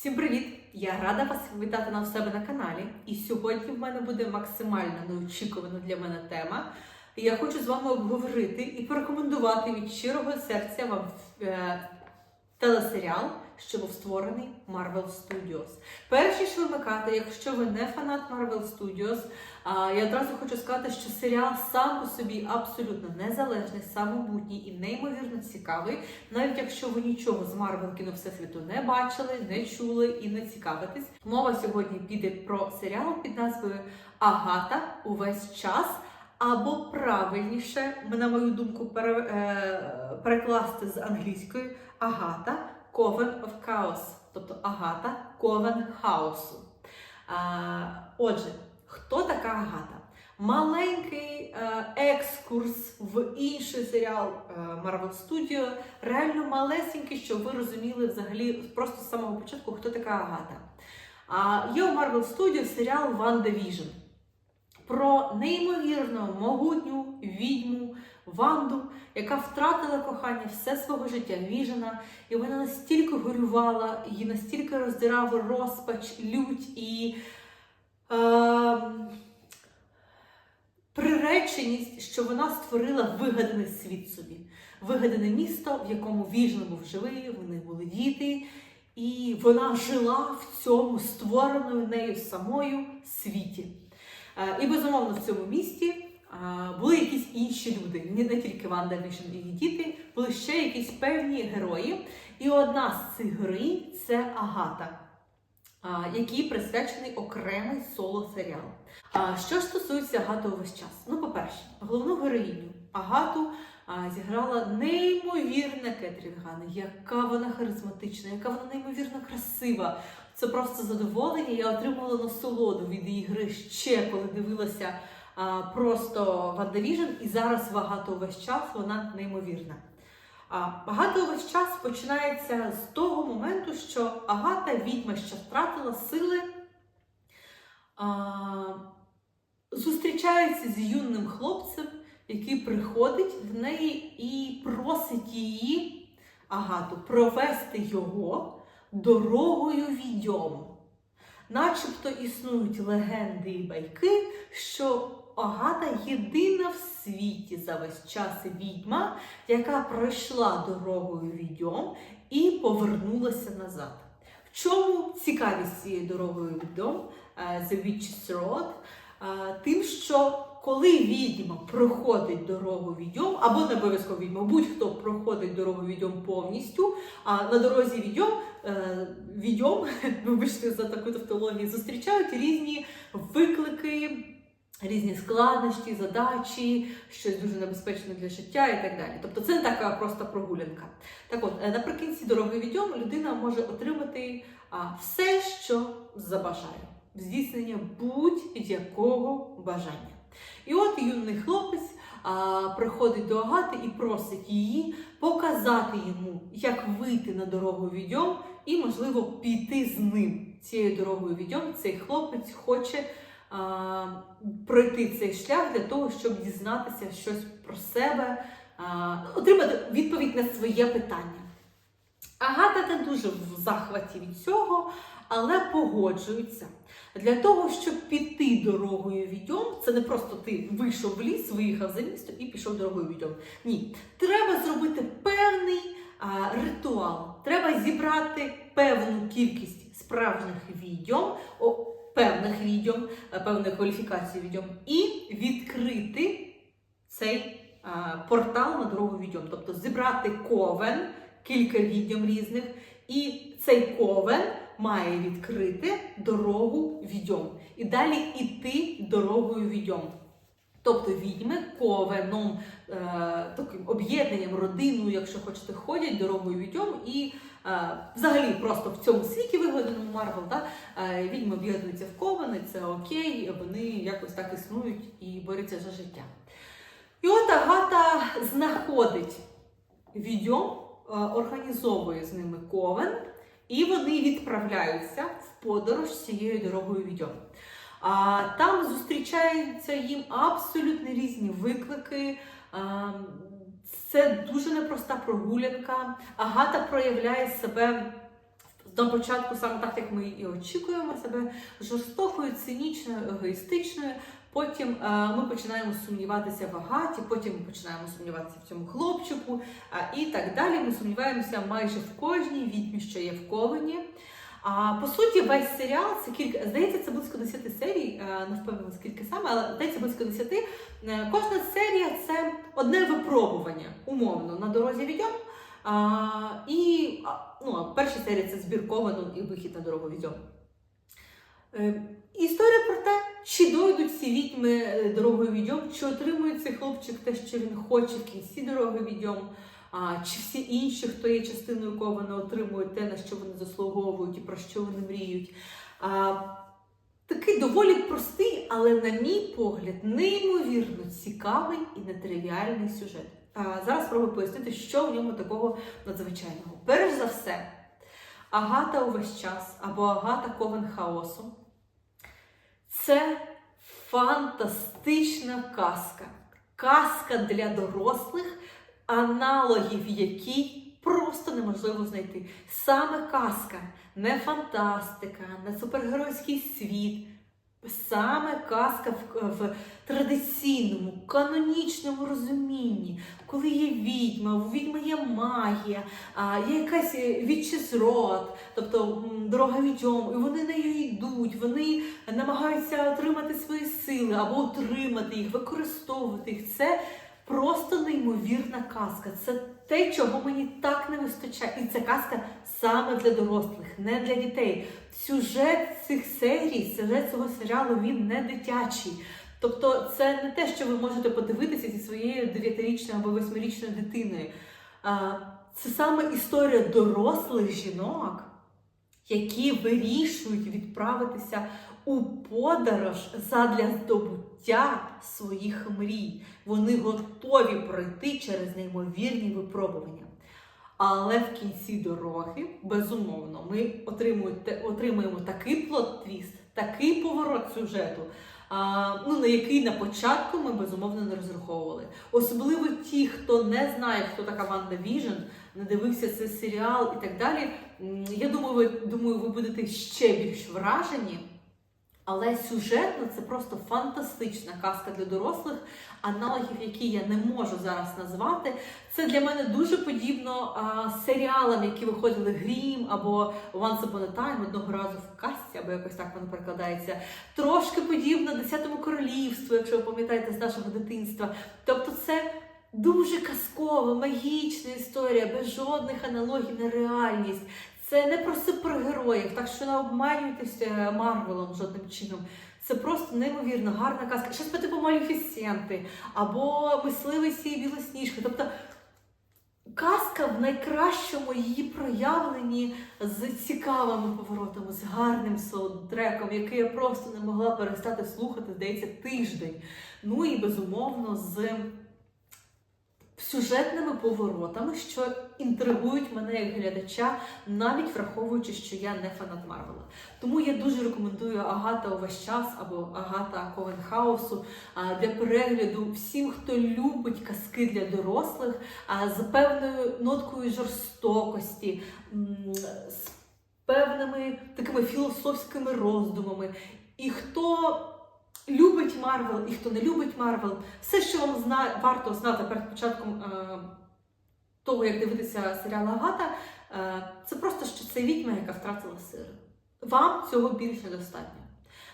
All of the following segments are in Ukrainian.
Всім привіт! Я рада вас вітати на себе на каналі. І сьогодні в мене буде максимально неочікувана для мене тема. Я хочу з вами обговорити і порекомендувати від щирого серця вам е, телесеріал, що був створений Marvel Studios. Перш ніж вимикати, якщо ви не фанат Marvel Studios, я одразу хочу сказати, що серіал сам по собі абсолютно незалежний, самобутній і неймовірно цікавий, навіть якщо ви нічого з Марвел кіно Всесвіту не бачили, не чули і не цікавитесь. Мова сьогодні піде про серіал під назвою Агата увесь час. Або правильніше, на мою думку, е, перекласти з англійської Агата Coven of Chaos, тобто Агата Ковен хаосу. Отже, хто така Агата? Маленький е, екскурс в інший серіал е, Marvel Studio, реально малесенький, щоб ви розуміли взагалі просто з самого початку, хто така Агата. А, є у Marvel Studio серіал WandaVision про неймовірно могутню відьму Ванду, яка втратила кохання все свого життя Віжена, і вона настільки горювала, її настільки роздирав розпач, лють і е, приреченість, що вона створила вигаданий світ собі, вигадане місто, в якому Віжен був живий, в них були діти. І вона жила в цьому створеною нею самою світі. Е, І безумовно в цьому місті були якісь інші люди, не тільки Ванда Вішен і її діти, були ще якісь певні герої. І одна з цих героїнь це Агата, який присвячений окремий соло-серіал. Що ж стосується Агати увесь час? Ну, по-перше, головну героїню Агату зіграла неймовірна Кетрін Ган, яка вона харизматична, яка вона неймовірно красива. Це просто задоволення. Я отримувала насолоду від її гри ще коли дивилася просто WandaVision, і зараз багато увесь час вона неймовірна. Багато увесь час починається з того моменту, що Агата відьма, що втратила сили, зустрічається з юним хлопцем, який приходить в неї і просить її, Агату, провести його дорогою відьом. Начебто існують легенди і байки, що Агата єдина в світі за весь час відьма, яка пройшла дорогою відьом і повернулася назад. В чому цікавість цієї дорогою відьом е, The Witch's Road? Е, Тим, що коли відьма проходить дорогу відьом, або не обов'язково відьма, будь-хто проходить дорогу відьом повністю, а на дорозі відьом, е, відьом, вибачте за таку тавтологію, зустрічають різні виклики, різні складнощі, задачі, щось дуже небезпечне для життя і так далі. Тобто це не така просто прогулянка. Так от, е, наприкінці дороги відьом людина може отримати все, що забажає, здійснення будь-якого бажання. І от юний хлопець а, приходить до Агати і просить її показати йому, як вийти на дорогу відьом, і, можливо, піти з ним цією дорогою відьом. Цей хлопець хоче пройти цей шлях для того, щоб дізнатися щось про себе, а, отримати відповідь на своє питання. Агата не дуже в захваті від цього, але погоджується. Для того, щоб піти дорогою відьом, це не просто ти вийшов в ліс, виїхав за місто і пішов дорогою відьом. Ні, треба зробити певний а, ритуал. Треба зібрати певну кількість справжніх відьом, певних відьом, е, певної кваліфікації відьом, і відкрити цей а, портал на дорогу відьом. Тобто зібрати ковен, кілька відьом різних, і цей ковен має відкрити дорогу відьом. І далі іти дорогою відьом. Тобто відьми ковеном, е, таким об'єднанням, родиною, якщо хочете, ходять дорогою відьом. І е, взагалі просто в цьому світі вигаданому Марвел, да, е, відьми об'єднуються в ковени, це окей, вони якось так існують і борються за життя. І от Агата знаходить відьом, е, організовує з ними ковен, і вони відправляються в подорож цією дорогою відьом. А там зустрічаються їм абсолютно різні виклики. Це дуже непроста прогулянка. Агата проявляє себе на початку саме так, як ми і очікуємо себе, жорстокою, цинічною, егоїстичною. Потім е, ми починаємо сумніватися в Агаті, потім ми починаємо сумніватися в цьому хлопчику і так далі. Ми сумніваємося майже в кожній відьмі, що є в Ковені. А по суті, весь серіал це кілька здається, це близько 10 серій. е, Не впевнена скільки саме, але здається близько 10. Е, Кожна серія це одне випробування, умовно, на дорозі відьом. А, і ну, перша серія це збір Ковану і вихід на дорогу відьом. Е, Історія про те, чи дойдуть ці відьми дорогою відьом, чи отримує цей хлопчик те, що він хоче в кінці дороги відьом, чи всі інші, хто є частиною Кована, отримують те, на що вони заслуговують і про що вони мріють. Такий доволі простий, але, на мій погляд, неймовірно цікавий і нетривіальний сюжет. Зараз спробую пояснити, що в ньому такого надзвичайного. Перш за все, Агата увесь час або Агата Ковен Хаосу. Це фантастична казка. Казка для дорослих, аналогів якій просто неможливо знайти. Саме казка, не фантастика, не супергеройський світ. Саме казка в, в традиційному, канонічному розумінні, коли є відьма, у відьми є магія, є якась відчизрод, тобто дорога відьом, і вони нею йдуть, вони намагаються отримати свої сили або отримати їх, використовувати їх. Це просто неймовірна казка. Це те, чого мені так не вистачає. І це казка саме для дорослих, не для дітей. Сюжет цих серій, сюжет цього серіалу він не дитячий. Тобто, це не те, що ви можете подивитися зі своєю дев'ятирічною або восьмирічною дитиною. Це саме історія дорослих жінок, які вирішують відправитися у подорож задля здобуття своїх мрій. Вони готові пройти через неймовірні випробування. Але в кінці дороги, безумовно, ми отримуємо, такий плот-твіст, такий поворот сюжету, ну, на який на початку ми безумовно не розраховували. Особливо ті, хто не знає, хто така Ванда Віжн, не дивився цей серіал і так далі. Я думаю, ви думаю, ви будете ще більш вражені. Але сюжетно це просто фантастична казка для дорослих, аналогів, які я не можу зараз назвати. Це для мене дуже подібно а, серіалам, які виходили Грім або Once Upon a Time одного разу в казці, або якось так воно перекладається. Трошки подібно Десятому королівству, якщо ви пам'ятаєте з нашого дитинства. Тобто, це дуже казкова, магічна історія, без жодних аналогій на реальність. Це не про супергероїв, так що не обманюйтеся Марвелом жодним чином. Це просто неймовірно гарна казка. Щось по типу Малефісенти або мисливиці і білосніжки. Тобто казка в найкращому її проявленні з цікавими поворотами, з гарним саундтреком, який я просто не могла перестати слухати, здається, тиждень. Ну і безумовно з сюжетними поворотами, що інтригують мене як глядача, навіть враховуючи, що я не фанат Марвела. Тому я дуже рекомендую Агата увесь час або Агата Ковенхаусу для перегляду всім, хто любить казки для дорослих, а, з певною ноткою жорстокості, з певними такими філософськими роздумами. І хто любить Марвел і хто не любить Марвел, все, що вам зна... варто знати перед початком е... того, як дивитися серіал Агата, е... це просто що це відьма, яка втратила сир. Вам цього більше достатньо.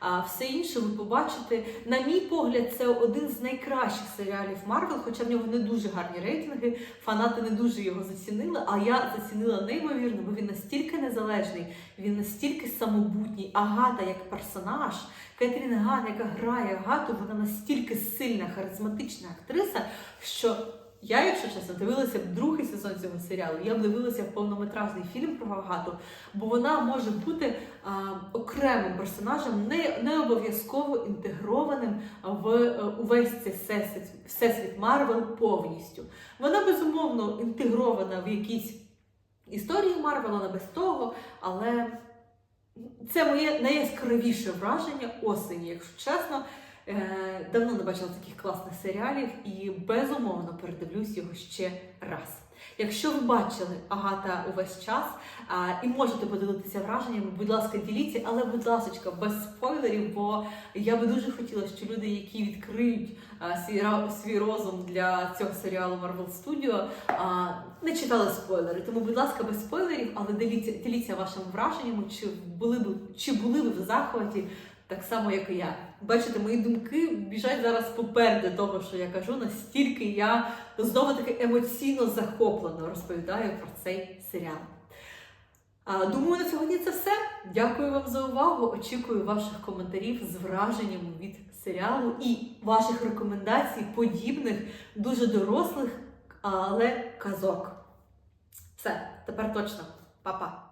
А все інше ви побачите. На мій погляд, це один з найкращих серіалів Марвел, хоча в нього не дуже гарні рейтинги. Фанати не дуже його зацінили, а я зацінила неймовірно, бо він настільки незалежний, він настільки самобутній. Агата як персонаж, Кетрін Ган, яка грає Агату, вона настільки сильна, харизматична актриса, що я, якщо чесно, дивилася б другий сезон цього серіалу. Я б дивилася в повнометражний фільм про Агату, бо вона може бути а, окремим персонажем, не, не обов'язково інтегрованим в е, увесь цей всесвіт, всесвіт Марвел повністю. Вона безумовно інтегрована в якісь історії Марвела, не без того, але це моє найяскравіше враження осені, якщо чесно. Е, Давно не бачила таких класних серіалів і безумовно передивлюсь його ще раз. Якщо ви бачили Агата увесь час а, і можете поділитися враженнями, будь ласка, діліться, але будь ласка, без спойлерів, бо я би дуже хотіла, що люди, які відкриють а, свій, свій розум для цього серіалу Marvel Studio, а, не читали спойлери. Тому, будь ласка, без спойлерів, але діліться, діліться вашими враженнями, чи були б чи були ви в захваті, так само, як і я. Бачите, мої думки біжать зараз попереду того, що я кажу, настільки я знову таки емоційно захоплено розповідаю про цей серіал. Думаю, на сьогодні це все. Дякую вам за увагу. Очікую ваших коментарів з враженнями від серіалу і ваших рекомендацій подібних, дуже дорослих, але казок. Все, тепер точно. Па-па!